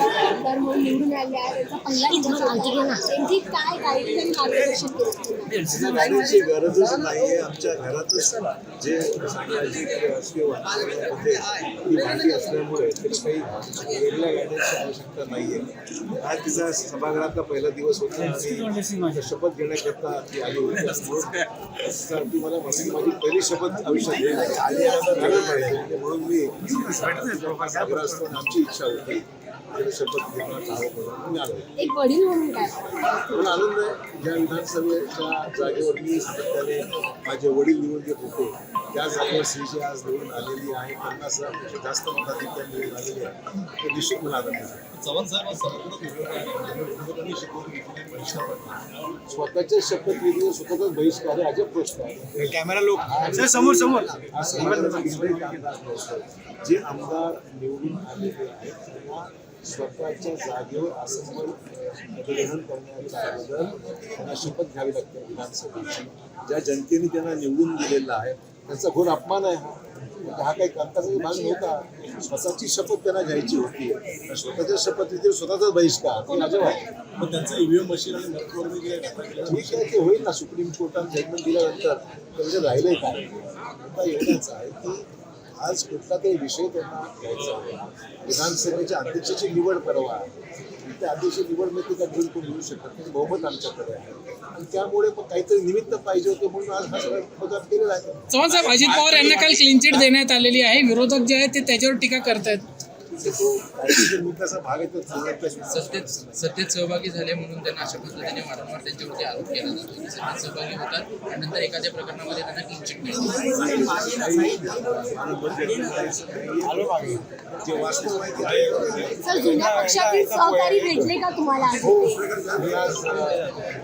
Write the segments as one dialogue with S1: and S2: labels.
S1: आमदार म्हणून निवडून आले आहे त्यांचा पहिला त्यांची काय गाईड मार्गदर्शन केलं
S2: गरजच आमच्या घरातच जे राजकीय वातावरणामध्ये ती माहिती असल्यामुळे काही वेगळ्या गाड्यांची आवश्यकता नाहीये. आज तिचा सभागृहातला पहिला दिवस होता आणि शपथ घेण्याकरता ती आली होती. ती मला म्हणाली माझी पहिली शपथ आयुष्यात घेण्याची म्हणून मी आमची इच्छा होती. शपथ
S1: एक वडील म्हणून काय?
S2: मला आनंद आहे ज्या विधानसभेच्या जागेवर मी सातत्याने माझे वडील निवडून येत होते त्या जागेवर श्रीजी आज निवडून आलेली आहे. पन्नास हजारपेक्षा जास्त मताधिक्य निवडून आलेली आहे. ते निश्चित मला आनंद आहे
S3: चव्हाण साहेब शिकवून घेतलेले बहिष्कार.
S2: स्वतःच्या शपथविधीवर स्वतःचाच बहिष्कार आहे. अजब गोष्ट आहे.
S3: कॅमेरा लोक सर समोर समोर.
S2: हा. जे आमदार निवडून आलेले आहेत त्यांना स्वतःच्या जागेवर असंबल मतग्रहण करण्याच्या अगोदर त्यांना शपथ घ्यावी लागते विधानसभेची. ज्या जनतेने त्यांना निवडून दिलेला आहे त्याचा घोर अपमान आहे हा. म्हणजे हा काही कामकाजाचा भाग नव्हता. स्वतःची शपथ त्यांना घ्यायची होती. स्वतःच्या शपथविधीवर स्वतःचाच बहिष्कार. अजब आहे
S3: मग त्यांचं ईव्हीएम मशीन आणि मतदार जे आहे,
S2: ठीक आहे ते होईल ना सुप्रीम कोर्टात जजमेंट दिल्यानंतर. म्हणजे राहिलंय काय? आता एवढंच आहे की आज कुठला काही विषय त्यांना घ्यायचा विधानसभेच्या अध्यक्षाची निवड परवा आहे. त्या अध्यक्ष निवड मी तिला घेऊन कोणी येऊ शकत नाही. बहुमत आमच्याकडे आहे. आणि त्यामुळे पण काहीतरी निमित्त पाहिजे होते म्हणून आज हा सगळा केलेला आहे.
S4: चव्हाण साहेब अजित पवार यांना काल क्लीन चिट देण्यात आलेली आहे. विरोधक जे आहेत ते त्याच्यावर टीका करतायत.
S5: सत्तेत सत्तेत सहभागी झाले म्हणून त्यांना अशा पद्धतीने वारंवार त्यांच्यावरती आरोप केला जातो की सत्तेत सहभागी होतात आणि नंतर एखाद्या प्रकरणामध्ये त्यांना चिट मिळते.
S1: सर जुन्या पक्षातील सहकारी भेटले का तुम्हाला
S2: हो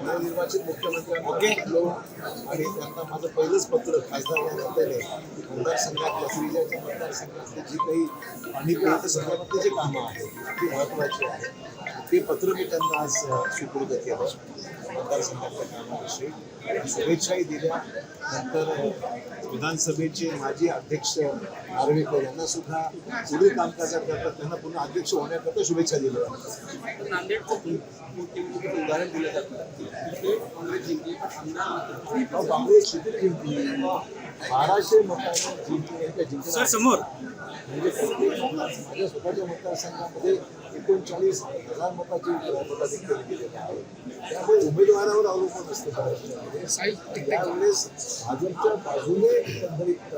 S2: नवनिर्वाचित मुख्यमंत्र्यांना आणि त्यांना माझं पहिलंच पत्र खासदार मतदारसंघातल्या श्रीजाच्या जी काही पाणी संदर्भातली जे कामं आहेत ती महत्त्वाची आहेत ते पत्र मी त्यांना आज सुपूर्द केलं मतदारसंघातल्या कामाविषयी शुभेच्छाही दिल्या. नंतर विधानसभेचे माजी अध्यक्ष नार्वेकर यांना सुद्धा पुढील कामकाजाकरता त्यांना पुन्हा अध्यक्ष होण्याकरता शुभेच्छा दिल्या
S5: नांदेडचं उदाहरण दिलं जातं. काँग्रेस
S2: किती जिंकली. बाराशे मतांनी जिंकली. त्या
S3: समोर.
S2: म्हणजे माझ्या स्वतःच्या मतदारसंघामध्ये एकोणचाळीस हजार मताची मताधिक्य दिलेलं आहे. त्यामुळे उमेदवारावर अवलंबून असते. बऱ्याचशा यावेळेस भाजपच्या बाजूने एकंदरीत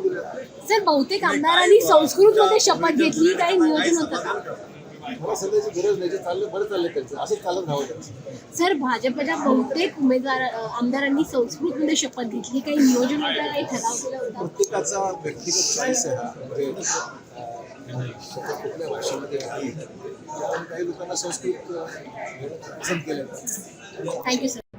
S2: दिलं आहे
S1: सर बहुतेक आमदारांनी संस्कृतमध्ये शपथ घेतली काही नियोजन होतं सर भाजपच्या बहुतेक उमेदवार आमदारांनी संस्कृतमध्ये शपथ घेतली. काही नियोजन होतं काही ठराव केला होता?
S2: प्रत्येकाचा व्यक्तिगत चॉईस आहे हा कुठल्या भाषेमध्ये नाही त्यामुळे काही लोकांना संस्कृत पसंत केलं
S1: थँक्यू सर